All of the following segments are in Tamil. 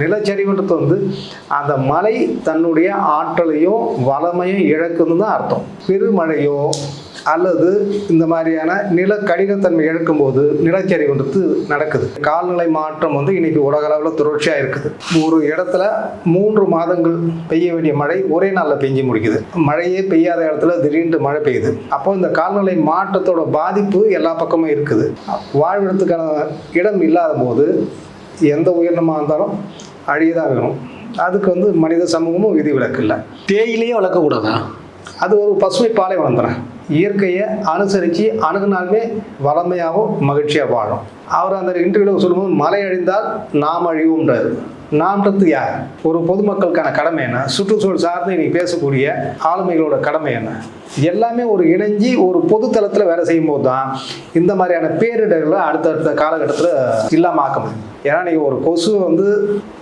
நிலச்சரிவுன்றது வந்து அந்த மலை தன்னுடைய ஆற்றலையும் வளமையும் இழக்குன்னு தான் அர்த்தம். பெருமழையோ அல்லது இந்த மாதிரியான நில கடினத்தன்மை இழக்கும்போது நிலச்சரிவுன்றது நடக்குது. கால்நிலை மாற்றம் வந்து இன்னைக்கு உலக அளவில் தொடர்ச்சியாக இருக்குது. ஒரு இடத்துல மூன்று மாதங்கள் பெய்ய வேண்டிய மழை ஒரே நாளில் பெஞ்சு முடிக்குது. மழையே பெய்யாத இடத்துல திடீர்னு மழை பெய்யுது. அப்போ இந்த கால்நிலை மாற்றத்தோட பாதிப்பு எல்லா பக்கமும் இருக்குது. வாழ்விடத்துக்கான இடம் இல்லாத போது எந்த உயிரினமாக இருந்தாலும் அழியதான் வேணும். அதுக்கு வந்து மனித சமூகமும் விதிவிலக்கு இல்லை. தேயிலையே வளர்க்கக்கூடாதா? அது ஒரு பசுமை பாலைவனம் தானே இயற்கையை அனுசரித்து அணுகுனாலுமே வளமையாகவும் மகிழ்ச்சியாக வாழும். அவர் அந்த இன்டர்வியூவில் சொல்லும்போது மலை அழிந்தால் நாம் அழிவுன்றார் நாம்ன்றது யார்? ஒரு பொதுமக்களுக்கான கடமை என்ன? சுற்றுச்சூழல் சார்ந்து இன்னைக்கு பேசக்கூடிய ஆளுமைகளோட கடமை என்ன? எல்லாமே ஒரு இணைஞ்சி ஒரு பொது தளத்தில் வேலை செய்யும் போது தான் இந்த மாதிரியான பேரிடர்களை அடுத்தடுத்த காலகட்டத்தில் இல்லாமல் ஆக்க முடியும். ஏன்னா நீங்கள் ஒரு கொசு வந்து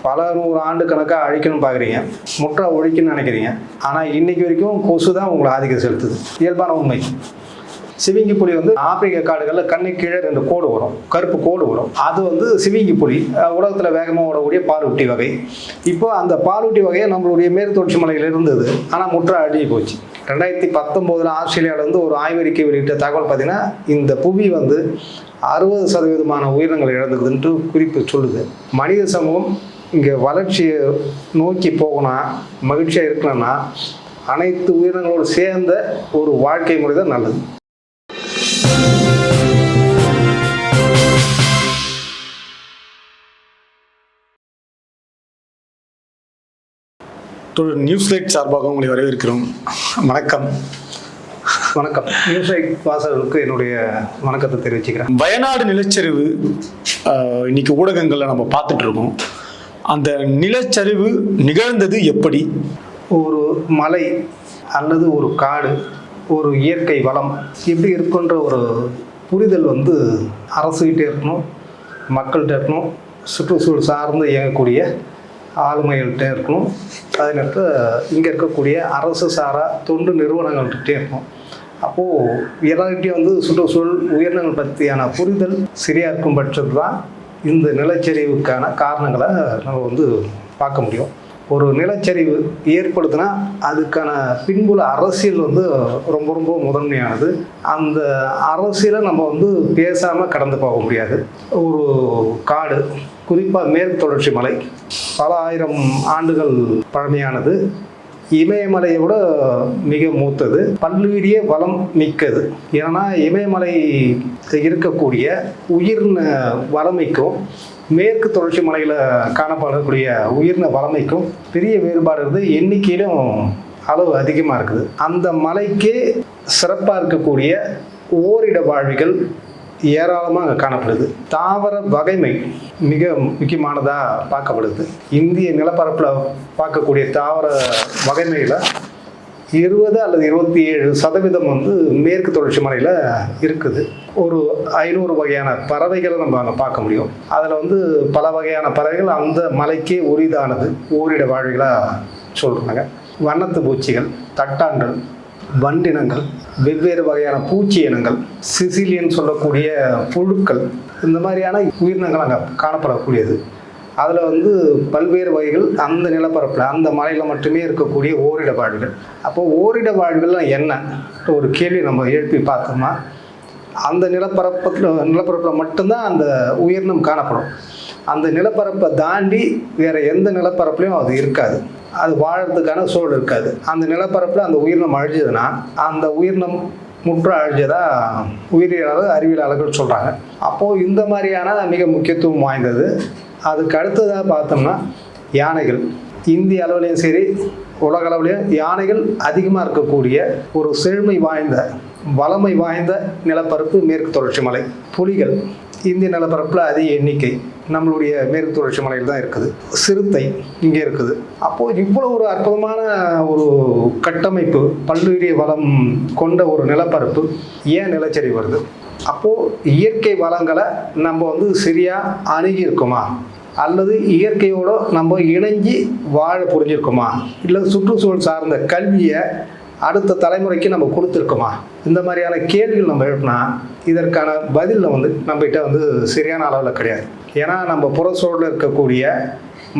பல நூறு ஆண்டு கணக்காக அழிக்கணும்னு பார்க்குறீங்க முற்றை ஒழிக்கணும்னு நினைக்கிறீங்க. ஆனால் இன்னைக்கு வரைக்கும் கொசு தான் உங்களை ஆதிக்கம் செலுத்துது. இயல்பான உண்மை. சிவிங்கி புலி வந்து ஆப்பிரிக்க காடுகளில் கண்ணு கீழே ரெண்டு கோடு வரும். கருப்பு கோடு வரும். அது வந்து சிவிங்கி புலி. உலகத்தில் வேகமாக ஓடக்கூடிய பாலூட்டி வகை. இப்போ அந்த பாலூட்டி வகையை நம்மளுடைய மேற்கு தொடர்ச்சி மலையில் இருந்தது. ஆனால் முற்ற அழிஞ்சு போச்சு. ரெண்டாயிரத்தி பத்தொம்போதில் ஆஸ்திரேலியாவில் வந்து ஒரு ஆய்வறிக்கை வெளியிட்ட தகவல் பார்த்தீங்கன்னா இந்த புவி வந்து அறுபது சதவீதமான உயிரினங்கள் இழந்துக்குதுன்ட்டு குறிப்பு சொல்லுது. மனித சமூகம் இங்கே வளர்ச்சியை நோக்கி போகணும் மகிழ்ச்சியாக இருக்கணும்னா அனைத்து உயிரினங்களோடு சேர்ந்த ஒரு வாழ்க்கை முறை தான் நல்லது. நியூஸ்லைட் சார்பாக உங்களை வரவேற்கிறோம். வணக்கம். வணக்கம். நியூஸ் வாசகர்களுக்கு என்னுடைய வணக்கத்தை தெரிவிச்சுக்கிறேன். வயநாடு நிலச்சரிவு இன்னைக்கு ஊடகங்களில் நம்ம பார்த்துட்டு இருக்கோம். அந்த நிலச்சரிவு நிகழ்ந்தது எப்படி? ஒரு மலை அல்லது ஒரு காடு ஒரு இயற்கை வளம் எப்படி இருக்குன்ற ஒரு புரிதல் வந்து அரசுகிட்டே இருக்கணும் மக்கள்கிட்ட இருக்கணும் சுற்றுச்சூழல் சார்ந்து இயங்கக்கூடிய ஆளுமைகள்கிட்ட இருக்கணும். அதே நேரத்தில் இங்கே இருக்கக்கூடிய அரசு சாரா தொண்டு நிறுவனங்கள்கிட்டே இருக்கணும். அப்போது எல்லார்கிட்டையும் வந்து சுற்றுச்சூழல் உயிரினங்கள் பற்றியான புரிதல் சரியாக இருக்கும் பட்சத்தில் தான் இந்த நிலச்சரிவுக்கான காரணங்களை நம்ம வந்து பார்க்க முடியும். ஒரு நிலச்சரிவு ஏற்படுத்தினா அதுக்கான பின்புல அரசியல் வந்து ரொம்ப ரொம்ப முதன்மையானது. அந்த அரசியலை நம்ம வந்து பேசாமல் கடந்து போக முடியாது. ஒரு காடு குறிப்பாக மேற்கு தொடர்ச்சி மலை பல ஆயிரம் ஆண்டுகள் பழமையானது. இமயமலையை விட மிக மூத்தது. பல்லுயிரிய வளம் மிக்கது. ஏன்னா இமயமலை இருக்கக்கூடிய உயிர்ன வளமைக்கும் மேற்கு தொடர்ச்சி மலையில் காணப்படக்கூடிய உயிர்ன வளமைக்கும் பெரிய வேறுபாடு இருக்குது எண்ணிக்கையிலும் அளவு அதிகமாக இருக்குது. அந்த மலைக்கே சிறப்பாக இருக்கக்கூடிய ஓரிட வாழ்விகள் ஏராளமாக அங்கே காணப்படுது. தாவர வகைமை மிக முக்கியமானதாக பார்க்கப்படுது. இந்திய நிலப்பரப்பில் பார்க்கக்கூடிய தாவர வகைமையில் இருபது அல்லது இருபத்தி ஏழு சதவீதம் வந்து மேற்கு தொடர்ச்சி மலையில் இருக்குது. ஒரு ஐநூறு வகையான பறவைகளை நம்ம அங்கே பார்க்க முடியும். அதில் வந்து பல வகையான பறவைகள் அந்த மலைக்கே உரிதானது. ஓரிட வாழ்விகளாக சொல்கிறாங்க வண்ணத்து பூச்சிகள் தட்டான்கள் வண்டினங்கள் வெவ்வேறு வகையான பூச்சி இனங்கள் சிசிலியன் சொல்லக்கூடிய புழுக்கள் இந்த மாதிரியான உயிரினங்கள் அங்கே காணப்படக்கூடியது. அதில் வந்து பல்வேறு வகைகள் அந்த நிலப்பரப்பில் அந்த மலையில் மட்டுமே இருக்கக்கூடிய ஓரிட வாழ்வுகள். அப்போ ஓரிட வாழ்வுகள்லாம் என்ன? ஒரு கேள்வி நம்ம எழுப்பி பார்த்தோம்னா அந்த நிலப்பரப்பத்தில் நிலப்பரப்பில் மட்டும்தான் அந்த உயிரினம் காணப்படும். அந்த நிலப்பரப்பை தாண்டி வேற எந்த நிலப்பரப்புலையும் அது இருக்காது. அது வாழறதுக்கான சூழல் இருக்காது. அந்த நிலப்பரப்பில் அந்த உயிரினம் அழிஞ்சதுன்னா அந்த உயிரினம் முற்ற அழிஞ்சதா உயிரியலாளர் அறிவியலாளர்கள் சொல்கிறாங்க அப்போது இந்த மாதிரியான மிக முக்கியத்துவம் வாய்ந்தது. அதுக்கு அடுத்ததாக பார்த்தோம்னா யானைகள். இந்திய அளவுலேயும் சரி உலக அளவுலேயும் யானைகள் அதிகமாக இருக்கக்கூடிய ஒரு செழுமை வாய்ந்த வளமை வாய்ந்த நிலப்பரப்பு மேற்கு தொடர்ச்சி மலை. புலிகள். இந்திய நிலப்பரப்பில் அதிக எண்ணிக்கை நம்மளுடைய மேற்கு தொடர்ச்சி மலையில் தான் இருக்குது. சிறுத்தை இங்கே இருக்குது. அப்போது இவ்வளோ ஒரு அற்புதமான ஒரு கட்டமைப்பு பல்லுயிரிய வளம் கொண்ட ஒரு நிலப்பரப்பு ஏன் நிலச்சரி வருது? அப்போது இயற்கை வளங்களை நம்ம வந்து சரியாக அணுகியிருக்குமா? அல்லது இயற்கையோடு நம்ம இணைஞ்சி வாழ புரிஞ்சிருக்குமா? இல்லை சுற்றுச்சூழல் சார்ந்த கல்வியை அடுத்த தலைமுறைக்கு நம்ம கொடுத்துருக்கோமா? இந்த மாதிரியான கேள்விகள் நம்ம எழுப்பினா இதற்கான பதிலில் வந்து நம்மகிட்ட வந்து சரியான அளவில் கிடையாது. ஏன்னா நம்ம புறச்சூழலில் இருக்கக்கூடிய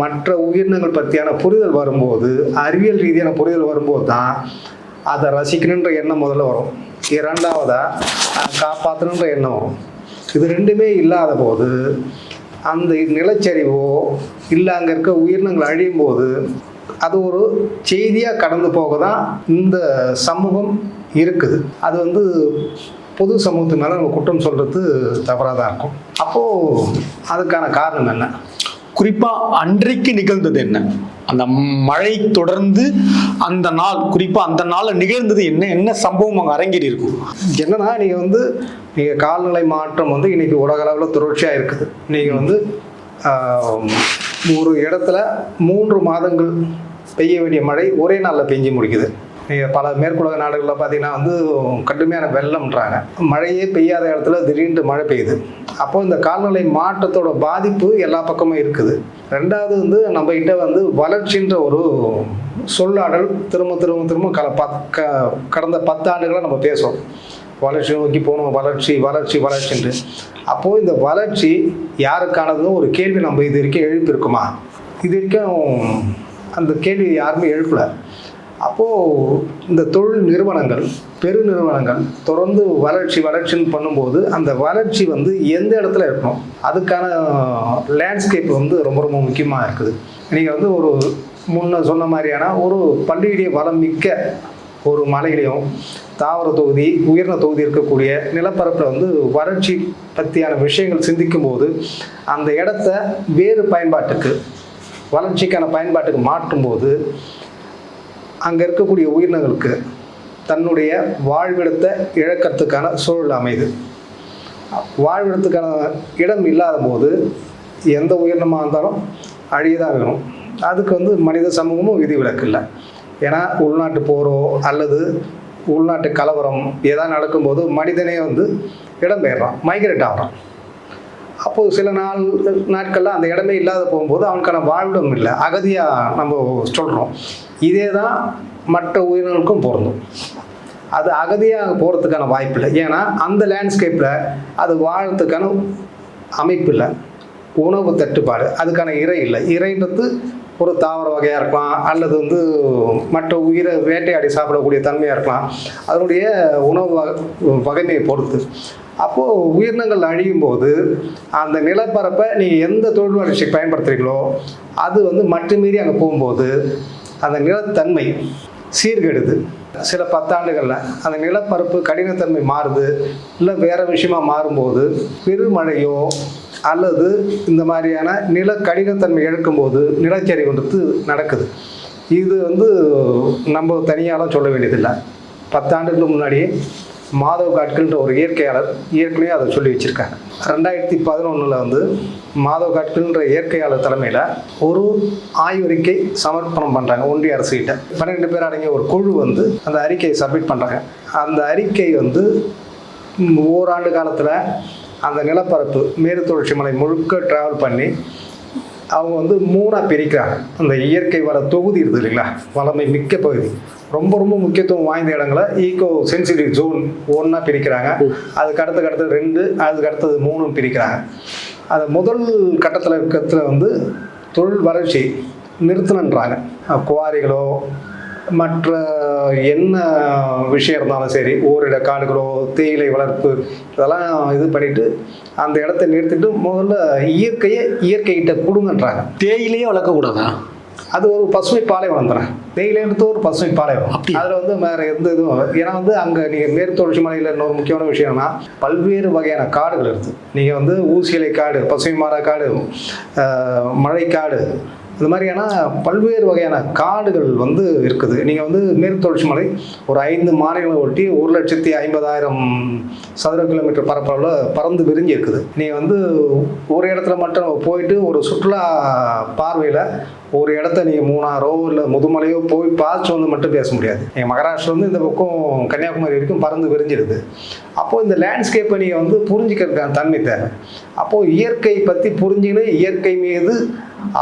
மற்ற உயிரினங்கள் பற்றியான புரிதல் வரும்போது அறிவியல் ரீதியான புரிதல் வரும்போது தான் அதை ரசிக்கணுன்ற எண்ணம் முதல்ல வரும். இரண்டாவதாக காப்பாற்றணுன்ற எண்ணம் வரும். இது ரெண்டுமே இல்லாத போது அந்த நிலச்சரிவோ இல்லை அங்கே இருக்க உயிரினங்கள் அழியும் போது அது ஒரு செய்தியாக கடந்து போக தான் இந்த சமூகம் இருக்குது. அது வந்து பொது சமூகத்து மேலே நம்ம குற்றம் சொல்கிறது தவறாக தான் இருக்கும். அப்போது அதுக்கான காரணம் என்ன? குறிப்பா அன்றைக்கு நிகழ்ந்தது என்ன? அந்த மழை தொடர்ந்து அந்த நாள் குறிப்பா அந்த நாள்ல நிகழ்ந்தது என்ன? என்ன சம்பவம் அங்க அரங்கேறி இருக்கும் என்னன்னா நீங்கள் வந்து நீங்கள் காலநிலை மாற்றம் வந்து இன்னைக்கு உலக அளவில் தொடர்ச்சியாக இருக்குது. நீங்கள் வந்து ஒரு இடத்துல மூன்று மாதங்கள் பெய்ய வேண்டிய மழை ஒரே நாளில் பெஞ்சு முடிக்குது. பல மேற்குலக நாடுகளில் பார்த்தீங்கன்னா வந்து கடுமையான வெள்ளம்ன்றாங்க. மழையே பெய்யாத இடத்துல திடீர்னு மழை பெய்யுது. அப்போ இந்த கால்நிலை மாற்றத்தோட பாதிப்பு எல்லா பக்கமும் இருக்குது. ரெண்டாவது வந்து நம்மகிட்ட வந்து வளர்ச்சின்ற ஒரு சொல்லாடல் திரும்ப திரும்ப திரும்ப கல பத் க கடந்த பத்தாண்டுகளாக நம்ம பேசுகிறோம் வளர்ச்சி நோக்கி போகணும். வளர்ச்சி வளர்ச்சி வளர்ச்சின்ட்டு அப்போது இந்த வளர்ச்சி யாருக்கானதுன்னு ஒரு கேள்வி நம்ம இது வரைக்கும் எழுப்பியிருக்குமா? இது வரைக்கும் அந்த கேள்வி யாருமே எழுப்பல. அப்போது இந்த தொழில் நிறுவனங்கள் பெரு நிறுவனங்கள் தொடர்ந்து வளர்ச்சி வளர்ச்சின்னு பண்ணும்போது அந்த வளர்ச்சி வந்து எந்த இடத்துல இருக்கணும்? அதுக்கான லேண்ட்ஸ்கேப் வந்து ரொம்ப ரொம்ப முக்கியமாக இருக்குது. நீங்கள் வந்து ஒரு முன்ன சொன்ன மாதிரியான ஒரு பள்ளியுடைய வளம் மிக்க ஒரு மலையிலையும் தாவர தொகுதி உயர்ந்த தொகுதி இருக்கக்கூடிய நிலப்பரப்பில் வந்து வறட்சி பற்றியான விஷயங்கள் சிந்திக்கும் போது அந்த இடத்த வேறு பயன்பாட்டுக்கு வளர்ச்சிக்கான பயன்பாட்டுக்கு மாற்றும்போது அங்கே இருக்கக்கூடிய உயிரினங்களுக்கு தன்னுடைய வாழ்விடத்தை இழக்கிறதுக்கான சூழல் அமையுது. வாழ்விடத்துக்கான இடம் இல்லாத போது எந்த உயிரினமாக இருந்தாலும் அழியதாக வேணும். அதுக்கு வந்து மனித சமூகமும் விதிவிலக்கு இல்லை. ஏன்னா உள்நாட்டு போரோ அல்லது உள்நாட்டு கலவரம் ஏதாவது நடக்கும்போது மனிதனே வந்து இடம்பெயர்றான் மைக்ரேட் ஆகிறான். அப்போது சில நாள் நாட்களில் அந்த இடமே இல்லாத போகும்போது அவனுக்கான வாழ்விடம் இல்லை. அகதியாக நம்ம சொல்கிறோம் இதே தான் மற்ற உயிரினங்களுக்கும் பொருந்தும். அது அகதியாக போகிறதுக்கான வாய்ப்பு இல்லை. ஏன்னா அந்த லேண்ட்ஸ்கேப்பில் அது வாழறதுக்கான அமைப்பு இல்லை. உணவு தட்டுப்பாடு அதுக்கான இறை இல்லை. இறைன்றது ஒரு தாவர வகையாக இருக்கலாம் அல்லது வந்து மற்ற உயிரை வேட்டையாடி சாப்பிடக்கூடிய தன்மையாக இருக்கலாம். அதனுடைய உணவு வக- வகைமையை பொறுத்து. அப்போது உயிரினங்கள் அழியும் போது அந்த நிலப்பரப்பை நீங்கள் எந்த தொழில் வளர்ச்சிக்கு பயன்படுத்துகிறீங்களோ அது வந்து மட்டுமீறி அங்கே போகும்போது அந்த நிலத்தன்மை சீர்கெடுது. சில பத்தாண்டுகளில் அந்த நிலப்பரப்பு கடினத்தன்மை மாறுது இல்லை வேறு விஷயமா மாறும்போது பெருமழையோ அல்லது இந்த மாதிரியான நில கடினத்தன்மை இழக்கும்போது நிலச்சரிவுன்றது நடக்குது. இது வந்து நம்ம தனியாலாம் சொல்ல வேண்டியதில்லை. பத்தாண்டுகளுக்கு முன்னாடியே மாதவ் காட்கின்ற ஒரு இயற்கையாளர் ஏற்கனவே அதை சொல்லி வச்சுருக்காங்க ரெண்டாயிரத்தி பதினொன்றில் வந்து மாதவ் காட்கின்ற இயற்கையாளர் தலைமையில் ஒரு ஆய்வறிக்கை சமர்ப்பணம் பண்ணுறாங்க ஒன்றிய அரசு கிட்ட. பன்னிரெண்டு பேர் அடங்கிய ஒரு குழு வந்து அந்த அறிக்கையை சப்மிட் பண்ணுறாங்க அந்த அறிக்கை வந்து ஓராண்டு காலத்தில் அந்த நிலப்பரப்பு மேற்கு தொடர்ச்சி மலை முழுக்க ட்ராவல் பண்ணி அவங்க வந்து மூணாக பிரிக்கிறாங்க. அந்த இயற்கை வள தொகுதி இருக்குது இல்லைங்களா? வளமை மிக்க பகுதி. ரொம்ப ரொம்ப முக்கியத்துவம் வாய்ந்த இடங்களை ஈகோ சென்சிட்டிவ் ஜோன் ஒன்றா பிரிக்கிறாங்க. அதுக்கு அடுத்த அடுத்தது ரெண்டு அதுக்கு அடுத்தது மூணும் பிரிக்கிறாங்க. அது முதல் கட்டத்தில் இருக்கிறதுல வந்து தொழில் வளர்ச்சி நிறுத்தணுன்றாங்க. குவாரிகளோ மற்ற என்ன விஷயம் இருந்தாலும் சரி ஓரிட காடுகளோ தேயிலை வளர்ப்பு இதெல்லாம் இது பண்ணிட்டு அந்த இடத்த நிறுத்திட்டு முதல்ல இயற்கையை இயற்கைகிட்ட கொடுங்கன்றாங்க. தேயிலையே வளர்க்கக்கூடாதா அது ஒரு பசுமை பாலைவனம் தானே தேயிலைன்றது ஒரு பசுமை பாலைவனம்? அதில் வந்து வேற எந்த இதுவும் ஏன்னா வந்து அங்கே நீங்கள் மேற்கு தொடர்ச்சி மலையில் இன்னொரு முக்கியமான விஷயம்னா பல்வேறு வகையான காடுகள் இருக்குது நீங்கள் வந்து ஊசியலை காடு பசுமை மாறா காடு மழைக்காடு இந்த மாதிரியான பல்வேறு வகையான காடுகள் வந்து இருக்குது. நீங்கள் வந்து மேற்கு தொடர்ச்சி மலை ஒரு ஐந்து மாநிலங்களை ஒட்டி ஒரு லட்சத்தி ஐம்பதாயிரம் சதுர கிலோமீட்டர் பரப்பளவில் பறந்து விரிஞ்சு இருக்குது. நீங்கள் வந்து ஒரு இடத்துல மட்டும் போயிட்டு ஒரு சுற்றுலா பார்வையில் ஒரு இடத்த நீங்கள் மூணாரோ இல்லை முதுமலையோ போய் பார்த்து வந்து மட்டும் பேச முடியாது. நீங்கள் மகாராஷ்டிரா வந்து இந்த பக்கம் கன்னியாகுமரி வரைக்கும் பறந்து விரிஞ்சிருது. அப்போது இந்த லேண்ட்ஸ்கேப்பை நீங்கள் வந்து புரிஞ்சுக்கிறதுக்கான தன்மை தேவை. அப்போது இயற்கை பற்றி புரிஞ்சுக்கின்னு இயற்கை மீது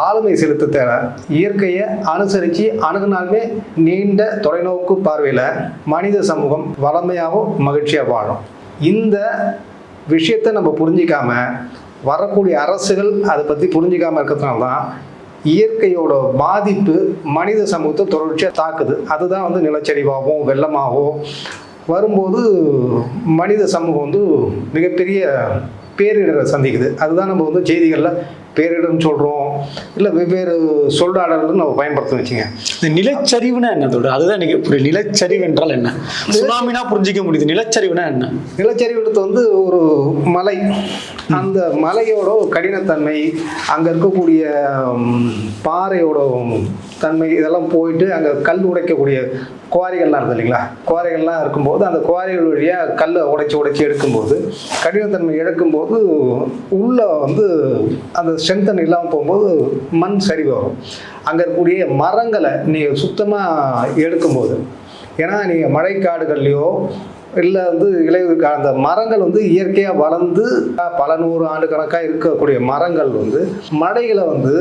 ஆளுமை செலுத்த தேவை இயற்கையை அனுசரித்து அணுகுனாலுமே நீண்ட தொலைநோக்கு பார்வையில் மனித சமூகம் வளமையாகவும் மகிழ்ச்சியாக வாழும். இந்த விஷயத்தை நம்ம புரிஞ்சிக்காம வரக்கூடிய அரசுகள் அதை பற்றி புரிஞ்சிக்காம இருக்கிறதுனால தான் இயற்கையோட பாதிப்பு மனித சமூகத்தை தொடர்ச்சியாக தாக்குது. அதுதான் வந்து நிலச்சரிவாகவும் வெள்ளமாகவும் வரும்போது மனித சமூகம் வந்து மிகப்பெரிய பேரிடரை சந்திக்குது. அதுதான் நம்ம வந்து செய்திகளில் பேரிடர்னு சொல்கிறோம் இல்லை வெவ்வேறு சொல்லாடல்கள் நம்ம பயன்படுத்தணும் வச்சுங்க. இந்த நிலச்சரிவுனா என்ன அதோட அதுதான் எனக்கு புரியல நிலச்சரிவு என்றால் என்ன? சுனாமினா புரிஞ்சிக்க முடியுது. நிலச்சரிவுனா என்ன? நிலச்சரிவுறது வந்து ஒரு மலை. அந்த மலையோட கடினத்தன்மை அங்கே இருக்கக்கூடிய பாறையோட தன்மை இதெல்லாம் போயிட்டு அங்கே கல் உடைக்கக்கூடிய குவாரிகள்லாம் இருக்குது இல்லைங்களா? குவாரிகள்லாம் இருக்கும்போது அந்த குவாரிகள் வழியாக கல்லை உடைச்சி உடைச்சி எடுக்கும்போது கடினத்தன்மை எடுக்கும்போது உள்ளே வந்து அந்த ஸ்ட்ரென்தன் இல்லாமல் போகும்போது மண் சரிவு வரும் அங்கே இருக்கக்கூடிய மரங்களை நீங்கள் சுத்தமாக எடுக்கும்போது ஏன்னா நீங்கள் மழைக்காடுகள்லையோ இல்லை வந்து இலையுதிர் அந்த மரங்கள் வந்து இயற்கையாக வளர்ந்து பல நூறு ஆண்டு கணக்காக இருக்கக்கூடிய மரங்கள் வந்து மழைகளை வந்து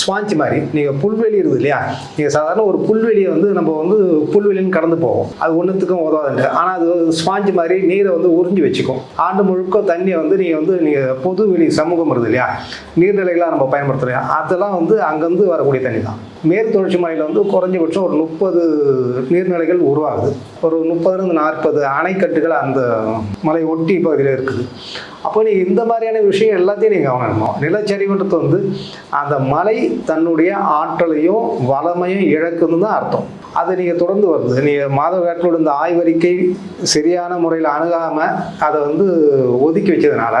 ஸ்வாஞ்சி மாதிரி நீங்கள் புல்வெளி இருக்குது இல்லையா? நீங்கள் சாதாரண ஒரு புல்வெளியை வந்து நம்ம வந்து புல்வெளின்னு கடந்து போவோம். அது ஒன்றுத்துக்கும் உதவாதுண்டு ஆனால் அது ஸ்வாஞ்சி மாதிரி நீரை வந்து உறிஞ்சி வச்சுக்கும். ஆண்டு முழுக்க தண்ணியை வந்து நீங்கள் வந்து நீங்கள் பொதுவெளி சமூகம் இருக்குது இல்லையா? நீர்நிலைகளாக நம்ம பயன்படுத்துகிறோம் அதெல்லாம் வந்து அங்கேருந்து வரக்கூடிய தண்ணி தான் மேற்கு தொடர்ச்சி மலையில் வந்து குறைஞ்சபட்சம் ஒரு முப்பது நீர்நிலைகள் உருவாகுது. ஒரு முப்பதுலேருந்து நாற்பது அணைக்கட்டுகள் அந்த மலை ஒட்டி பகுதியில் இருக்குது. அப்போ நீங்கள் இந்த மாதிரியான விஷயம் எல்லாத்தையும் நீங்கள் கவனிக்கணும். நிலச்சரிவுன்றது வந்து அந்த மலை தன்னுடைய ஆற்றலையும் வளமையும் இழக்குன்னு தான் அர்த்தம். அது நீங்கள் தொடர்ந்து வருது. நீங்கள் மாதவ இந்த ஆய்வறிக்கை சரியான முறையில் அணுகாமல் அதை வந்து ஒதுக்கி வச்சதுனால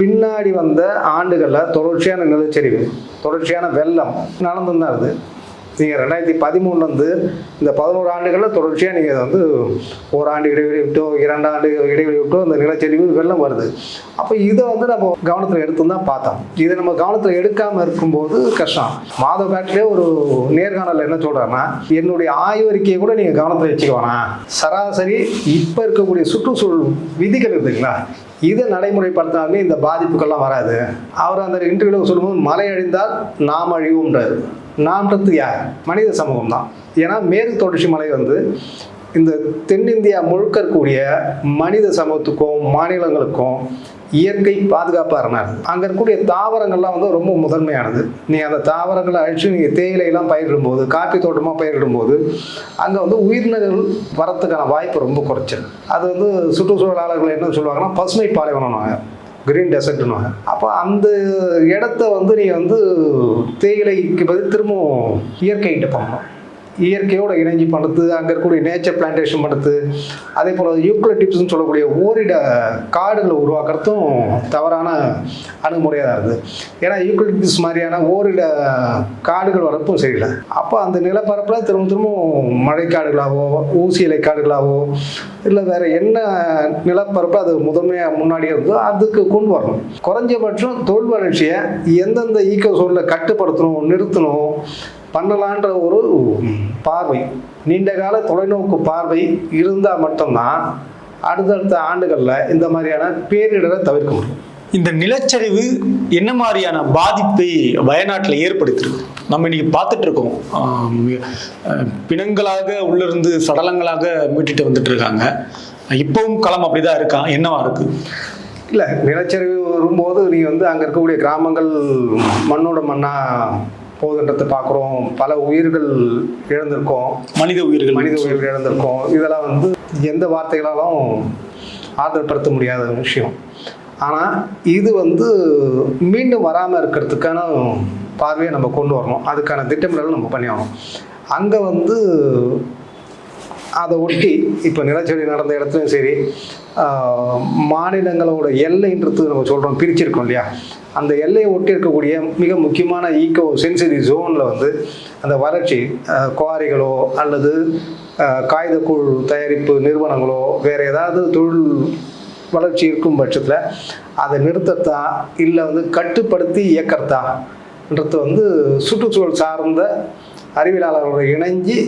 பின்னாடி வந்த ஆண்டுகளில் தொடர்ச்சியான நிலச்சரிவு தொடர்ச்சியான வெள்ளம் நடந்து தான் இருக்குது நீங்கள் ரெண்டாயிரத்தி பதிமூணுலேருந்து இந்த பதினோரு ஆண்டுகளில் தொடர்ச்சியாக நீங்கள் வந்து ஓராண்டு இடைவெளி விட்டோ இரண்டாண்டு இடைவெளி விட்டோ இந்த நிலச்சரிவு வெள்ளம் வருது. அப்போ இதை வந்து நம்ம கவனத்தில் எடுத்து தான் பார்த்தோம். இதை நம்ம கவனத்தில் எடுக்காமல் இருக்கும்போது கஷ்டம். மாதவ பேட்டிலே ஒரு நேர்காணலில் என்ன சொல்கிறாருன்னா என்னுடைய ஆய்வறிக்கையை கூட நீங்கள் கவனத்தில் வச்சுக்க வேணாம் சராசரி இப்போ இருக்கக்கூடிய சுற்றுச்சூழல் விதிகள் இருக்குதுங்களா இதை நடைமுறைப்படுத்தாமே இந்த பாதிப்புகள்லாம் வராது. அவர் அந்த இன்டர்வியூவில் சொல்லும்போது மலை அழிந்தால் நாம் அழிவுன்றார் நாம்ன்றது யார்? மனித சமூகம் தான் ஏன்னா மேற்கு தொடர்ச்சி மலை வந்து இந்த தென்னிந்தியா முழுக்க இருக்கக்கூடிய மனித சமூகத்துக்கும் மாநிலங்களுக்கும் இயற்கை பாதுகாப்பாக இருந்தார். அங்கே இருக்கக்கூடிய தாவரங்கள்லாம் வந்து ரொம்ப முதன்மையானது. நீ அந்த தாவரங்களை அழிச்சு நீங்கள் தேயிலையெல்லாம் பயிரிடும்போது காப்பி தோட்டமாக பயிரிடும்போது அங்கே வந்து உயிரினங்கள் வரத்துக்கான வாய்ப்பு ரொம்ப குறைச்சல். அது வந்து சுற்றுச்சூழலாளர்கள் என்ன சொல்லுவாங்கன்னா பசுமை பாலைவனம்னாங்க கிரீன் டெசர்ட்னுவாங்க அப்போ அந்த இடத்த வந்து நீங்கள் வந்து தேயிலைக்கு பதில் திரும்பவும் இயற்கைகிட்ட பண்ணணும். இயற்கையோடு இணைஞ்சு பண்ணுறது அங்கே இருக்கக்கூடிய நேச்சர் பிளான்டேஷன் பண்ணுறது அதே போல் யூக்லிப்ஸ்னு சொல்லக்கூடிய ஓரிட காடுகளை உருவாக்குறதும் தவறான அணுகுமுறையாக தான் இருக்குது. ஏன்னா யூக்லிப்ஸ் மாதிரியான ஓரிட காடுகள் வரப்பும் சரியில்லை. அப்போ அந்த நிலப்பரப்பில் திரும்ப திரும்ப மழைக்காடுகளாகவோ ஊசி இலை காடுகளாவோ இல்லை வேற என்ன நிலப்பரப்பு அது முதன்மையாக முன்னாடியே இருந்தோ அதுக்கு கொண்டு வரணும். குறைஞ்சபட்சம் தொழில் வளர்ச்சியை எந்தெந்த ஈக்கோ சோனில் கட்டுப்படுத்தணும் நிறுத்தணும் பண்ணலான்ற ஒரு பார்வை. நீண்ட கால தொலைநோக்கு பார்வை இருந்தால் மட்டும்தான் அடுத்தடுத்த ஆண்டுகளில் இந்த மாதிரியான பேரிடரை தவிர்க்க முடியும். இந்த நிலச்சரிவு என்ன மாதிரியான பாதிப்பை வயநாட்டில் ஏற்படுத்தியிருக்கு நம்ம இன்னைக்கு பார்த்துட்டு இருக்கோம் பிணங்களாக உள்ளிருந்து சடலங்களாக மீட்டுட்டு வந்துட்டு இருக்காங்க இப்பவும் களம் அப்படிதான் இருக்கா? என்னவா இருக்கு? இல்லை நிலச்சரிவு வரும்போது நீ வந்து அங்கே இருக்கக்கூடிய கிராமங்கள் மண்ணோட மண்ணாக போகுதுன்றதை பார்க்குறோம். பல உயிர்கள் இழந்திருக்கோம். மனித உயிர்கள் மனித உயிர்கள் இழந்திருக்கோம். இதெல்லாம் வந்து எந்த வார்த்தைகளாலும் ஆதரப்படுத்த முடியாத விஷயம். ஆனால் இது வந்து மீண்டும் வராமல் இருக்கிறதுக்கான பார்வையை நம்ம கொண்டு வரணும். அதுக்கான திட்டமிடல் நம்ம பண்ணி ஆகணும் அங்கே வந்து அதை ஒட்டி இப்போ நிலச்சரி நடந்த இடத்துலையும் சரி மாநிலங்களோட எல்லைன்றது நம்ம சொல்கிறோம் பிரிச்சிருக்கோம் இல்லையா? அந்த எல்லையை ஒட்டி இருக்கக்கூடிய மிக முக்கியமான ஈக்கோ சென்சிட்டிவ் ஜோனில் வந்து அந்த வறட்சி குவாரிகளோ அல்லது ஆஹ், காகிதக்கூழ் தயாரிப்பு நிறுவனங்களோ வேறு ஏதாவது தொழில் வளர்ச்சி இருக்கும் பட்சத்தில் அதை நிறுத்தத்தா இல்லை வந்து கட்டுப்படுத்தி இயக்கிறதான்றது வந்து சுற்றுச்சூழல் சார்ந்த அறிவியலாளர்களோட இணைஞ்சு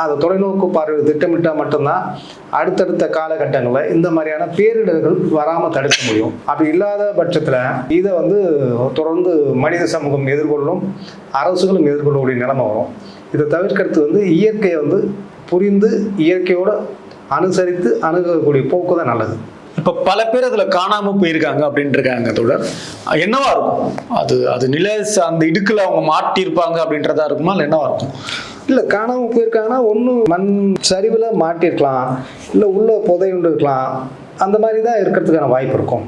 அதை தொலைநோக்கு பார்வை திட்டமிட்டால் மட்டும்தான் அடுத்தடுத்த காலகட்டங்களில் இந்த மாதிரியான பேரிடர்கள் வராமல் தடுக்க முடியும். அப்படி இல்லாத பட்சத்தில் இதை வந்து தொடர்ந்து மனித சமூகம் எதிர்கொள்ளும் அரசுகளும் எதிர்கொள்ளக்கூடிய நிலைமை வரும். இதை தவிர்க்கிறது வந்து இயற்கையை வந்து புரிந்து இயற்கையோட அனுசரித்து அணுகக்கூடிய போக்கு தான் நல்லது. இப்போ பல பேர் அதில் காணாமல் போயிருக்காங்க அப்படின்ட்டு இருக்காங்க தொடர் என்னவா இருக்கும்? அது அது நில ச- அந்த இடுக்கில் அவங்க மாட்டியிருப்பாங்க அப்படின்றதா இருக்குமா இல்லை என்னவா இருக்கும்? இல்லை காணாமல் போயிருக்காங்கன்னா ஒன்றும் மண் சரிவில் மாட்டிருக்கலாம். இல்லை உள்ள புதையுண்டு இருக்கலாம். அந்த மாதிரி தான் இருக்கிறதுக்கான வாய்ப்பு இருக்கும்.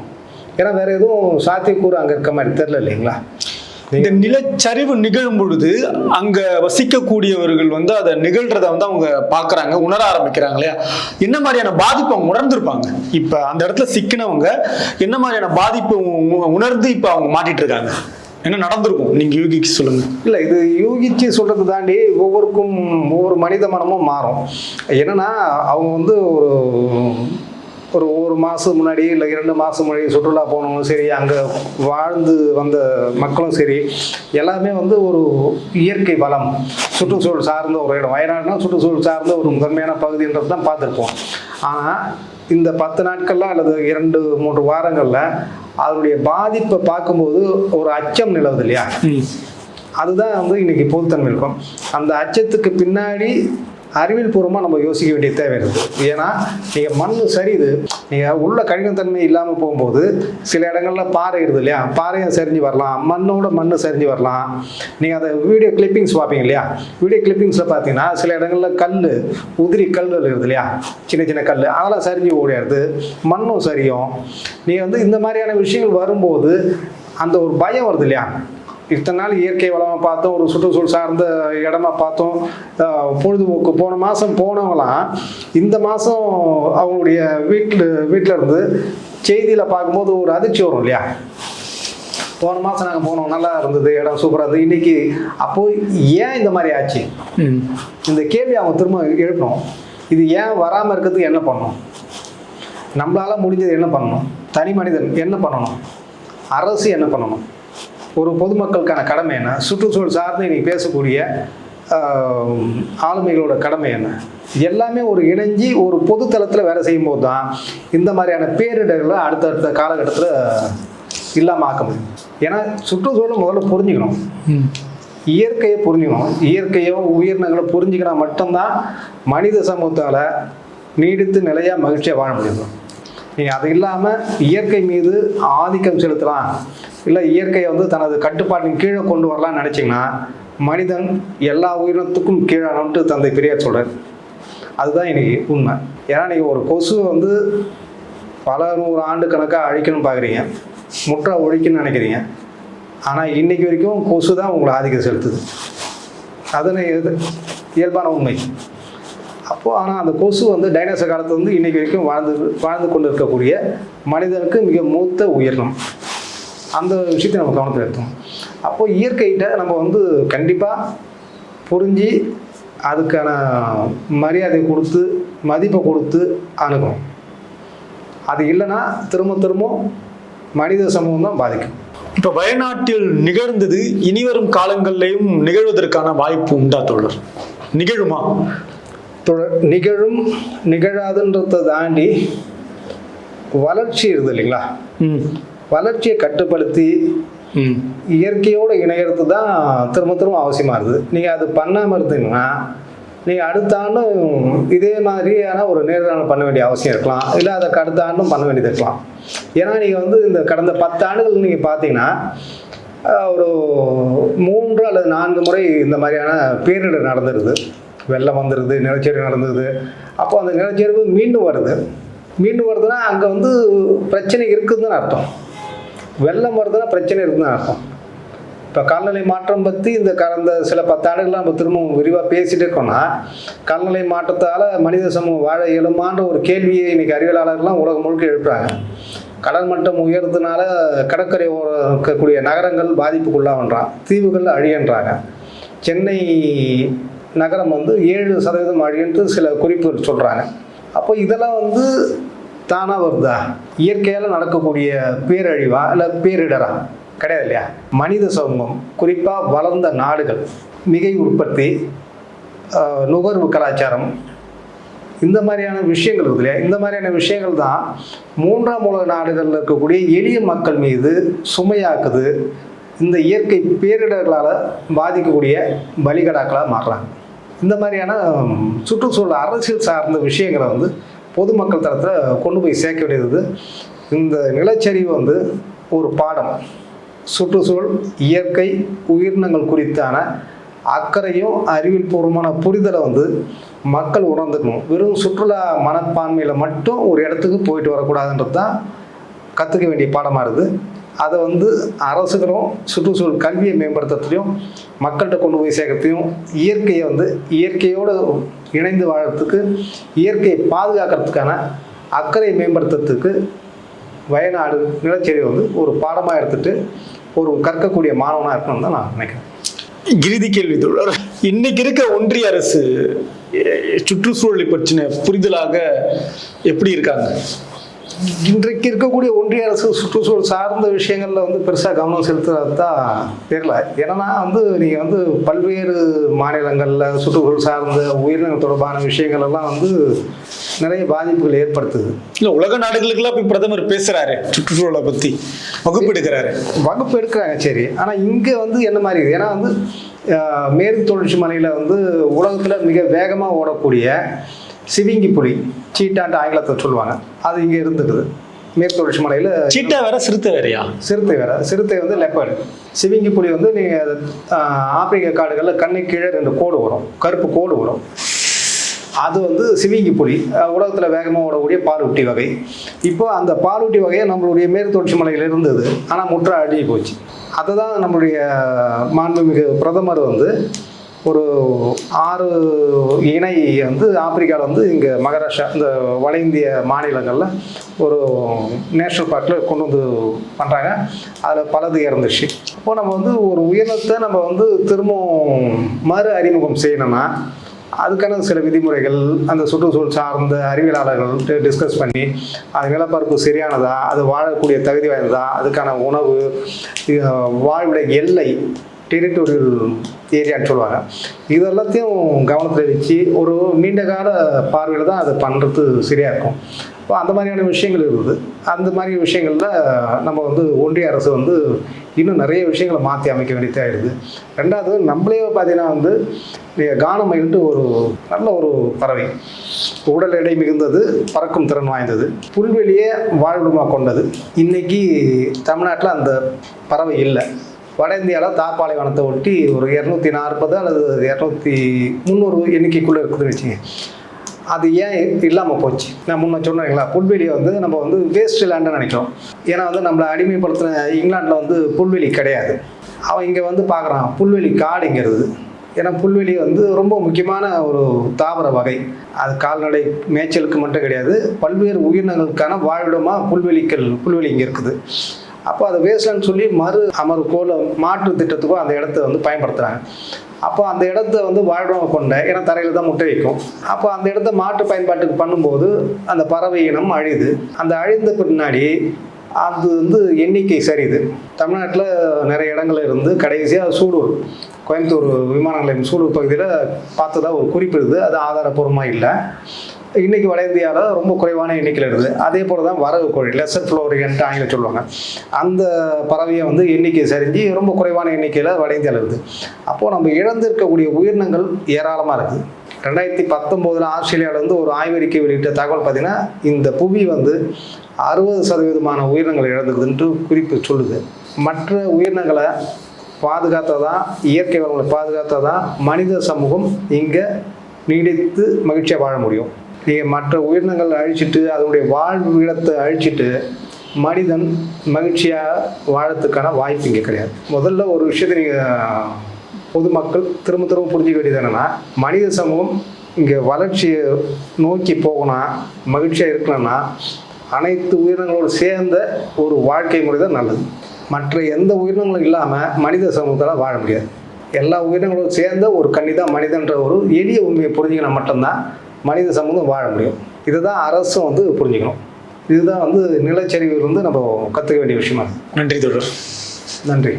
ஏன்னா வேற எதுவும் சாத்தியக்கூறு அங்கே இருக்க மாதிரி தெரில இல்லைங்களா? இந்த நிலச்சரிவு நிகழும் பொழுது அங்க வசிக்கக்கூடியவர்கள் வந்து அதை நிகழ்றத வந்து அவங்க பாக்குறாங்க உணர ஆரம்பிக்கிறாங்க இல்லையா? என்ன மாதிரியான பாதிப்பு அவங்க உணர்ந்திருப்பாங்க? இப்ப அந்த இடத்துல சிக்கினவங்க என்ன மாதிரியான பாதிப்பு உணர்ந்து இப்ப அவங்க மாட்டிட்டு இருக்காங்க? என்ன நடந்திருக்கும்? நீங்க யூகிக்கு சொல்லுங்க. இல்லை இது யூகிச்சு சொல்கிறது தாண்டி ஒவ்வொருக்கும் ஒவ்வொரு மனித மனமும் மாறும். என்னன்னா அவங்க வந்து ஒரு ஒரு ஒரு மாதம் முன்னாடி இல்லை இரண்டு மாதம் முன்னாடி சுற்றுலா போனவங்களும் சரி அங்கே வாழ்ந்து வந்த மக்களும் சரி எல்லாமே வந்து ஒரு இயற்கை வளம் சுற்றுச்சூழல் சார்ந்த ஒரு இடம். வயநாடுனா சுற்றுச்சூழல் சார்ந்த ஒரு முதன்மையான பகுதின்றது தான் பார்த்துருப்போம். ஆனால் இந்த பத்து நாட்கள்ல அல்லது இரண்டு மூன்று வாரங்களில் அதனுடைய பாதிப்பை பார்க்கும்போது ஒரு அச்சம் நிலவுது இல்லையா? அதுதான் வந்து இன்னைக்கு பொதுத்தன்மை இருக்கும். அந்த அச்சத்துக்கு பின்னாடி அறிவியல் பூர்வமாக நம்ம யோசிக்க வேண்டிய தேவை இருக்குது. ஏன்னா நீங்கள் மண் சரியுது நீங்கள் உள்ள கடினத்தன்மை இல்லாமல் போகும்போது சில இடங்கள்ல பாறை இருக்குது இல்லையா? பாறையும் சரிஞ்சு வரலாம். மண்ணோட மண் சரிஞ்சு வரலாம். நீங்கள் அதை வீடியோ கிளிப்பிங்ஸ் பார்ப்பீங்க இல்லையா? வீடியோ கிளிப்பிங்ஸில் பார்த்தீங்கன்னா சில இடங்களில் கல் உதிரி கல்கள் இருக்குது இல்லையா? சின்ன சின்ன கல் அதெல்லாம் சரிஞ்சு ஓடிடுது மண்ணும் சரியும். நீங்கள் வந்து இந்த மாதிரியான விஷயங்கள் வரும்போது அந்த ஒரு பயம் வருது இல்லையா? இத்தனை நாள் இயற்கை வளமாக பார்த்தோம் ஒரு சுற்றுச்சூழல் சார்ந்த இடமா பார்த்தோம். பொழுதுபோக்கு. போன மாதம் போனவங்களாம் இந்த மாதம் அவங்களுடைய வீட்டில் வீட்டில் இருந்து செய்தியில் பார்க்கும்போது ஒரு அதிர்ச்சி வரும் இல்லையா? போன மாதம் நாங்கள் போனோம். நல்லா இருந்தது இடம் சூப்பராக இருந்தது. இன்னைக்கு அப்போ ஏன் இந்த மாதிரி ஆச்சு. இந்த கேள்வி அவங்க திரும்ப எழுப்பணும். இது ஏன் வராமல் இருக்கிறதுக்கு என்ன பண்ணணும்? நம்மளால முடிஞ்சது என்ன பண்ணணும்? தனி மனிதன் என்ன பண்ணணும்? அரசு என்ன பண்ணணும்? ஒரு பொதுமக்களுக்கான கடமை என்ன? சுற்றுச்சூழல் சார்ந்து இன்னைக்கு பேசக்கூடிய ஆளுமைகளோட கடமை என்ன? எல்லாமே ஒரு இணைஞ்சி ஒரு பொது தளத்தில் வேலை செய்யும்போது தான் இந்த மாதிரியான பேரிடர்களை அடுத்தடுத்த காலகட்டத்தில் இல்லாமல் ஆக்க முடியும். ஏன்னா சுற்றுச்சூழல் முதல்ல புரிஞ்சுக்கணும். இயற்கையை புரிஞ்சுக்கணும். இயற்கையோ உயிரினங்களை புரிஞ்சுக்கினா மட்டும்தான் மனித சமூகத்தால் நீடித்து நிலையாக மகிழ்ச்சியாக வாழ முடியும். நீங்கள் அது இல்லாமல் இயற்கை மீது ஆதிக்கம் செலுத்தலாம். இல்லை இயற்கையை வந்து தனது கட்டுப்பாட்டின் கீழே கொண்டு வரலாம்னு நினச்சிங்கன்னா மனிதன் எல்லா உயிரினத்துக்கும் கீழானன்ட்டு தந்தை பெரியார் சொல்கிறார் அதுதான் இன்னைக்கு உண்மை. ஏன்னா நீங்கள் ஒரு கொசு வந்து பல நூறு ஆண்டு கணக்காக அழிக்கணும்னு பார்க்குறீங்க முற்றை ஒழிக்கணும்னு நினைக்கிறீங்க. ஆனால் இன்றைக்கு வரைக்கும் கொசு தான் உங்களை ஆதிக்கம் செலுத்துது. அதுன்னு இயல்பான உண்மை. அப்போது ஆனால் அந்த கொசு வந்து டைனோசர் காலத்தில் வந்து இன்றைக்கு வரைக்கும் வாழ்ந்து வாழ்ந்து கொண்டு இருக்கக்கூடிய மனிதனுக்கு மிக மூத்த உயிரினம். அந்த விஷயத்தை நம்ம கவனத்தில் எடுத்தோம். அப்போ இயற்கைகிட்ட நம்ம வந்து கண்டிப்பாக புரிஞ்சு அதுக்கான மரியாதை கொடுத்து மதிப்பை கொடுத்து அணுகணும். அது இல்லைன்னா திரும்ப திரும்ப மனித சமூகம் தான் பாதிக்கும். இப்ப வயநாட்டில் நிகழ்ந்தது இனிவரும் காலங்களிலேயும் நிகழ்வதற்கான வாய்ப்பு உண்டா தோழர்? நிகழுமா? தொடர் நிகழும் நிகழாதுன்றதை தாண்டி வளர்ச்சி இருக்குது இல்லைங்களா? ம். வளர்ச்சியை கட்டுப்படுத்தி. இயற்கையோடு இணைகிறது தான் திரும்ப திரும்ப அவசியமாக இருக்குது நீங்கள் அது பண்ணாமல் இருந்தீங்கன்னா நீங்கள் அடுத்த ஆண்டும் இதே மாதிரியான ஒரு நேர்காணல் பண்ண வேண்டிய அவசியம் இருக்கலாம். இல்லை அதை அடுத்த ஆண்டும் பண்ண வேண்டியது இருக்கலாம். ஏன்னா நீங்கள் வந்து இந்த கடந்த பத்து ஆண்டுகள் நீங்கள் பார்த்தீங்கன்னா ஒரு மூன்று அல்லது நான்கு முறை இந்த மாதிரியான பேரிடர் நடந்துருது. வெள்ளம் வந்துடுது நிலச்சரிவு நடந்தது அப்போ அந்த நிலச்சரிவு மீண்டும் வருது. மீண்டும் வருதுன்னா அங்கே வந்து பிரச்சனை இருக்குதுன்னு அர்த்தம். வெள்ளம் வருதுன்னா பிரச்சனை இருக்குன்னு அர்த்தம் இப்போ கால்நிலை மாற்றம் பற்றி இந்த கடந்த சில பத்தாண்டுகளாக நம்ம திரும்பவும் விரிவாக பேசிட்டு இருக்கோம்னா கால்நிலை மாற்றத்தால் மனித சமூகம் வாழ இயலுமான்ற ஒரு கேள்வியை இன்னைக்கு அறிவியலாளர்கள்லாம் உலகம் முழுக்க எழுப்புறாங்க. கடல் மட்டம் உயர்றதுனால கடற்கரை ஓரம் இருக்கக்கூடிய நகரங்கள் பாதிப்புக்குள்ளாகன்றான் தீவுகள் அழியன்றாங்க. சென்னை நகரம் வந்து ஏழு சதவீதம் அழியன்ட்டு சில குறிப்புகள் சொல்கிறாங்க அப்போ இதெல்லாம் வந்து தானாக வருதா இயற்கையால் நடக்கக்கூடிய பேரழிவா இல்லை பேரிடரா? கிடையாது இல்லையா? மனித சமூகம் குறிப்பாக வளர்ந்த நாடுகள் மிகை உற்பத்தி நுகர்வு கலாச்சாரம் இந்த மாதிரியான விஷயங்கள் இருக்கு இல்லையா? இந்த மாதிரியான விஷயங்கள் தான் மூன்றாம் உலக நாடுகளில் இருக்கக்கூடிய எளிய மக்கள் மீது சுமையாக்குது. இந்த இயற்கை பேரிடர்களால் பாதிக்கக்கூடிய பலிகடாக்களாக மாறுறாங்க. இந்த மாதிரியான சுற்றுச்சூழல் அரசியல் சார்ந்த விஷயங்களை வந்து பொதுமக்கள் தரத்தில் கொண்டு போய் சேர்க்க வேண்டியது இந்த நிலச்சரிவு வந்து ஒரு பாடம். சுற்றுச்சூழல் இயற்கை உயிரினங்கள் குறித்தான அக்கறையும் அறிவியல் பூர்வமான புரிதலை வந்து மக்கள் உணர்ந்துக்கணும். வெறும் சுற்றுலா மனப்பான்மையில் மட்டும் ஒரு இடத்துக்கு போயிட்டு வரக்கூடாதுன்றது தான் கற்றுக்க வேண்டிய பாடமாக இருக்குது. அதை வந்து அரசுகளும் சுற்றுச்சூழல் கல்வியை மேம்படுத்துறதுலையும் மக்கள்கிட்ட கொண்டு போய் சேர்க்கறதையும் இயற்கையை வந்து இயற்கையோடு இணைந்து வாழறதுக்கு இயற்கையை பாதுகாக்கிறதுக்கான அக்கறை மேம்படுத்துறதுக்கு வயநாடு நிலச்சரிவை வந்து ஒரு பாடமாக எடுத்துகிட்டு ஒரு கற்கக்கூடிய மாணவனாக இருக்கணும்னு தான் நான் நினைக்கிறேன். கிருதி கேள்வி தோழர். இன்னைக்கு இருக்க ஒன்றிய அரசு சுற்றுச்சூழலை பற்றின புரிதலாக எப்படி இருக்காங்க? இன்றைக்கு இருக்கக்கூடிய ஒன்றிய அரசு சுற்றுச்சூழல் சார்ந்த விஷயங்களில் வந்து பெருசாக கவனம் செலுத்துறது தான் தெரியல. ஏன்னா வந்து நீங்கள் வந்து பல்வேறு மாநிலங்களில் சுற்றுச்சூழல் சார்ந்த உயிரினங்கள் தொடர்பான விஷயங்கள் எல்லாம் வந்து நிறைய பாதிப்புகள் ஏற்படுத்துது. இல்ல உலக நாடுகளுக்கெல்லாம் போய் பிரதமர் பேசுறாரு சுற்றுச்சூழலை பத்தி வகுப்பு எடுக்கிறாரு வகுப்பு எடுக்கிறாங்க சரி. ஆனால் இங்கே வந்து என்ன மாதிரி? ஏன்னா வந்து மேற்கு தொடர்ச்சி மலையில் வந்து உலகத்தில் மிக வேகமாக ஓடக்கூடிய சிவிங்கி புலி. சீட்டான்ட்டு ஆங்கிலத்தை சொல்லுவாங்க. அது இங்கே இருந்துக்குது. மேற்கு தொடர்ச்சி மலையில் சீட்டா வேற சிறுத்தை வேறயா? சிறுத்தை வேற. சிறுத்தை வந்து லெப்பர்டு சிவிங்கி புலி வந்து நீங்கள் ஆப்பிரிக்க காடுகளில் கண்ணு கீழே ரெண்டு கோடு வரும். கருப்பு கோடு வரும். அது வந்து சிவிங்கி புலி. உலகத்தில் வேகமாக ஓடக்கூடிய பாலூட்டி வகை. இப்போ அந்த பாலூட்டி வகையை நம்மளுடைய மேற்கு தொடர்ச்சி மலையில் இருந்தது. ஆனால் முற்ற அழுகி போச்சு. அதை தான் நம்மளுடைய மாண்புமிகு பிரதமர் வந்து ஒரு ஆறு இணை வந்து ஆப்பிரிக்காவில் வந்து இங்கே மகாராஷ்டிரா இந்த வட இந்திய மாநிலங்களில் ஒரு நேஷ்னல் பார்க்கில் கொண்டு வந்து பண்ணுறாங்க அதில் பலது இறந்துச்சு அப்போ நம்ம வந்து ஒரு உயிரினத்தை நம்ம வந்து திரும்பவும் மறு அறிமுகம் செய்யணும்னா அதுக்கான சில விதிமுறைகள் அந்த சுற்றுச்சூழல் சார்ந்த அறிவியலாளர்கள்ட்ட டிஸ்கஸ் பண்ணி அது நிலப்பரப்பு சரியானதா அது வாழக்கூடிய தகுதி வாய்ந்ததா அதுக்கான உணவு வாழ்விட எல்லை டெரிட்டோரியல் ஏரியான்னு சொல்லுவாங்க. இது எல்லாத்தையும் கவனத்தில் வச்சு ஒரு நீண்ட கால பார்வையில் தான் அதை பண்ணுறது சரியாக இருக்கும். இப்போ அந்த மாதிரியான விஷயங்கள் இருக்குது. அந்த மாதிரி விஷயங்களில் நம்ம வந்து ஒன்றிய அரசு வந்து இன்னும் நிறைய விஷயங்களை மாற்றி அமைக்க வேண்டியதாக இருக்குது. ரெண்டாவது நம்மளே பார்த்தீங்கன்னா வந்து நீங்கள் கானமயில்ட்டு ஒரு நல்ல ஒரு பறவை. உடல் எடை மிகுந்தது பறக்கும் திறன் வாய்ந்தது. புல்வெளியே வாழ்விடமாக கொண்டது. இன்னைக்கு தமிழ்நாட்டில் அந்த பறவை இல்லை. வட இந்தியாவில் தாப்பாலைவனத்தை ஒட்டி ஒரு இரநூத்தி நாற்பது அல்லது இரநூத்தி முந்நூறு எண்ணிக்கைக்குள்ளே இருக்குதுன்னு வச்சுங்க. அது ஏன் இல்லாமல் போச்சு? நான் முன்ன சொன்னேங்களா புல்வெளியை வந்து நம்ம வந்து வேஸ்ட் லேண்டுன்னு நினைக்கிறோம். ஏன்னா வந்து நம்மளை அடிமைப்படுத்தின இங்கிலாண்டில் வந்து புல்வெளி கிடையாது. அவன் இங்கே வந்து பார்க்குறான் புல்வெளி காடுங்கிறது. ஏன்னா புல்வெளி வந்து ரொம்ப முக்கியமான ஒரு தாவர வகை. அது கால்நடை மேய்ச்சலுக்கு மட்டும் கிடையாது பல்வேறு உயிரினங்களுக்கான வாழ்விடமாக புல்வெளிகள் புல்வெளி இங்கே இருக்குது. அப்போ அதை வேஸ்ட்லன்னு சொல்லி மறு அமர் கோல மாற்று திட்டத்துக்கும் அந்த இடத்த வந்து பயன்படுத்துகிறாங்க அப்போ அந்த இடத்த வந்து வாழ்விடமாக கொண்ட ஏன்னா தரையில் தான் முட்டை வைக்கும். அப்போ அந்த இடத்த மாற்று பயன்பாட்டுக்கு பண்ணும்போது அந்த பறவை இனம் அழியுது. அந்த அழிந்த பின்னாடி அது வந்து எண்ணிக்கை சரியுது. தமிழ்நாட்டில் நிறைய இடங்கள்ல இருந்து கடைசியாக சூலூர் கோயம்புத்தூர் விமான நிலையம் சூலூர் பகுதியில் பார்த்ததா ஒரு குறிப்பிடுது அது ஆதாரப்பூர்வமாக இல்லை. இன்னைக்கு வட இந்தியாவில் ரொம்ப குறைவான எண்ணிக்கையில் இருந்தது அதே போல தான் வரவு கோழி லெசர் ஃப்ளோரிகன்ட்டு ஆங்கிலம் சொல்லுவாங்க. அந்த பறவையை வந்து எண்ணிக்கை சரிஞ்சு ரொம்ப குறைவான எண்ணிக்கையில் வட இந்தியாவில் இருக்குது. அப்போது நம்ம இழந்திருக்கக்கூடிய உயிரினங்கள் ஏராளமாக இருக்குது ரெண்டாயிரத்தி பத்தொம்போதில் ஆஸ்திரேலியாவில் வந்து ஒரு ஆய்வறிக்கை வெளியிட்ட தகவல் பார்த்தீங்கன்னா இந்த புவி வந்து அறுபது சதவீதமான உயிரினங்கள் இழந்துக்குதுன்ட்டு குறிப்பு சொல்லுது. மற்ற உயிரினங்களை பாதுகாத்ததா இயற்கை வளங்களை பாதுகாத்ததா மனித சமூகம் இங்கே நீடித்து மகிழ்ச்சியாக வாழ முடியும். நீங்கள் மற்ற உயிரினங்கள் அழிச்சிட்டு அதனுடைய வாழ்விடத்தை அழிச்சிட்டு மனிதன் மகிழ்ச்சியாக வாழறதுக்கான வாய்ப்பு இங்கே கிடையாது. முதல்ல ஒரு விஷயத்தை நீங்கள் பொதுமக்கள் திரும்ப திரும்ப புரிஞ்சுக்க வேண்டியது என்னென்னா மனித சமூகம் இங்கே வளர்ச்சியை நோக்கி போகணும் மகிழ்ச்சியாக இருக்கணும்னா அனைத்து உயிரினங்களோடு சேர்ந்த ஒரு வாழ்க்கை முறை தான் நல்லது. மற்ற எந்த உயிரினங்களும் இல்லாமல் மனித சமூகத்தால் வாழ முடியாது. எல்லா உயிரினங்களோடு சேர்ந்த ஒரு கண்ணி தான் மனிதன்ற ஒரு எளிய உண்மையை புரிஞ்சுக்கினா மட்டும்தான் மனித சமூகம் வாழ முடியும். இதுதான் அரசும் வந்து புரிஞ்சுக்கணும். இதுதான் வந்து நிலச்சரிவு வந்து நம்ம கற்றுக்க வேண்டிய விஷயமா நன்றி தோழர். நன்றி.